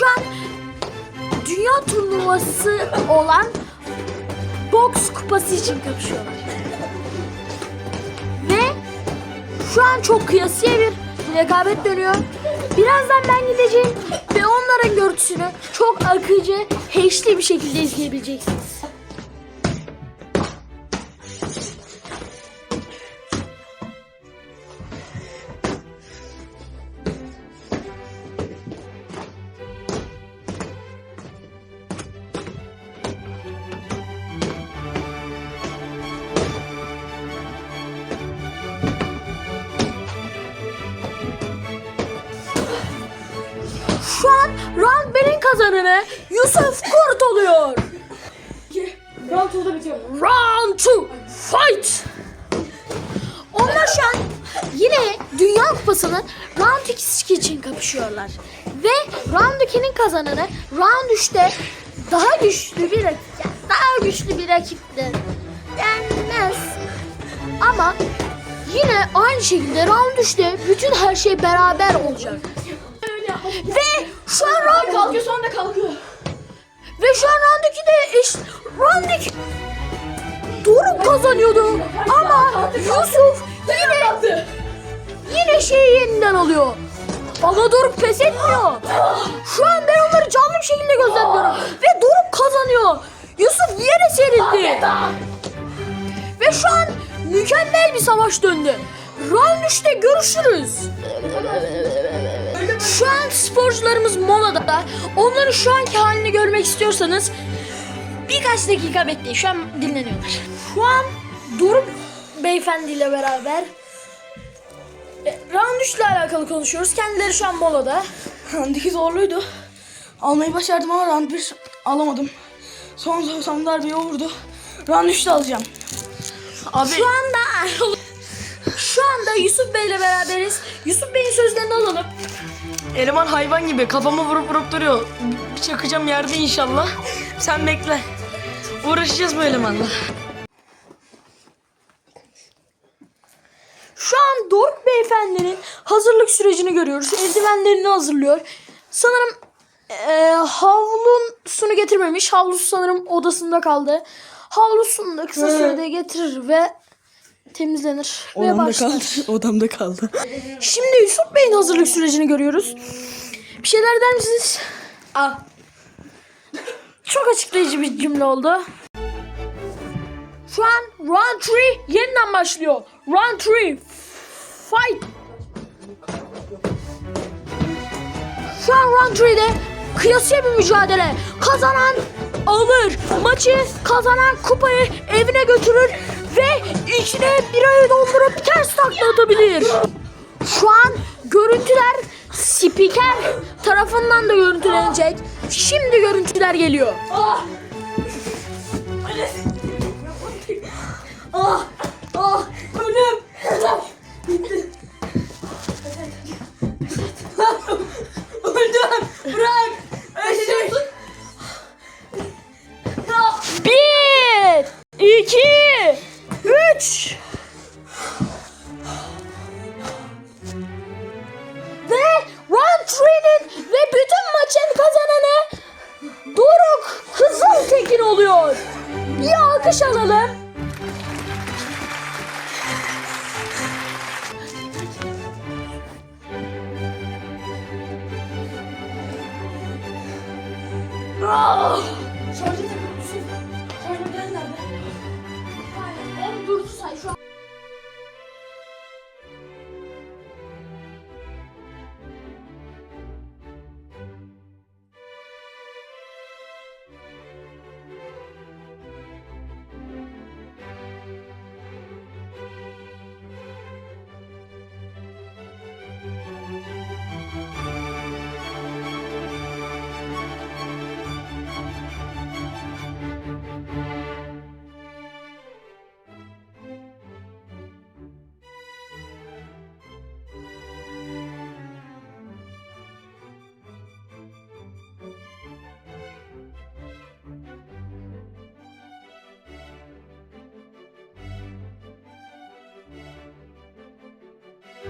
şu an dünya turnuvası olan boks kupası için kapışıyorlar. Ve şu an çok kıyasıya bir rekabet dönüyor. Birazdan ben gideceğim ve onların görüntüsünü çok akıcı, heşli bir şekilde izleyebileceksiniz. Kazananı Yusuf Kurt oluyor. Round 2'da bitiyor. Round 2 fight. Onlar şu an yine Dünya Kupası'nın round 2 için kapışıyorlar. Ve round 2'nin kazananı round 3'te daha güçlü bir rakip, yani daha güçlü bir rakipti. Yenmez. Ama yine aynı şekilde round 3'te bütün her şey beraber olacak. Ve şu an round Kalkıyor sonra da kalkıyor. ve şu an round 2'de eş... Round 2... Doruk kazanıyordu. Ama Yusuf yine yine şeyi yeniden alıyor. Ama Doruk pes etmiyor. Şu an ben onları canlı bir şekilde gözlemliyorum. Ve Doruk kazanıyor. Yusuf yere serildi. Ve şu an mükemmel bir savaş döndü. Round 3'te görüşürüz. Şu an sporcularımız molada. Onların şu anki halini görmek istiyorsanız birkaç dakika bekleyin. Şu an dinleniyorlar. Şu an Doruk beyefendiyle beraber e, round 3 ile alakalı konuşuyoruz. Kendileri şu an molada. Round 2 zorluydu. Almayı başardım ama round 1 alamadım. Son son darbeyi vurdu. Round 3'te alacağım. Abi Şu anda şu anda Yusuf Bey ile beraberiz. Yusuf Bey'in sözlerini alalım. eleman hayvan gibi kafamı vurup vurup duruyor. Bir çakacağım yerde inşallah. Sen bekle. Uğraşacağız bu elemanla. Şu an Doruk beyefendinin hazırlık sürecini görüyoruz. Eldivenlerini hazırlıyor. Sanırım e, havlusunu getirmemiş. Havlusu sanırım odasında kaldı. Havlusunu da kısa sürede getirir ve temizlenir ve başlar. Odamda kaldı. Şimdi Yusuf Bey'in hazırlık sürecini görüyoruz. Bir şeyler der misiniz? Al. Çok açıklayıcı bir cümle oldu. Şu an round 3 yeniden başlıyor. Round 3 fight. Şu an round 3'de kıyasıya bir mücadele. Kazanan alır. Maçı kazanan kupayı evine götürür ve içine birayı doldurup ters takla atabilir. Şu an görüntüler spiker tarafından da görüntülenecek. Şimdi görüntüler geliyor. Ah! Ah! Ölüm! Bitti. Öldüm! Bırak! Bir, iki. Ve round 3'nin ve bütün maçın kazananı Doruk Kızıltekin oluyor. Bir alkış alalım. Şarjı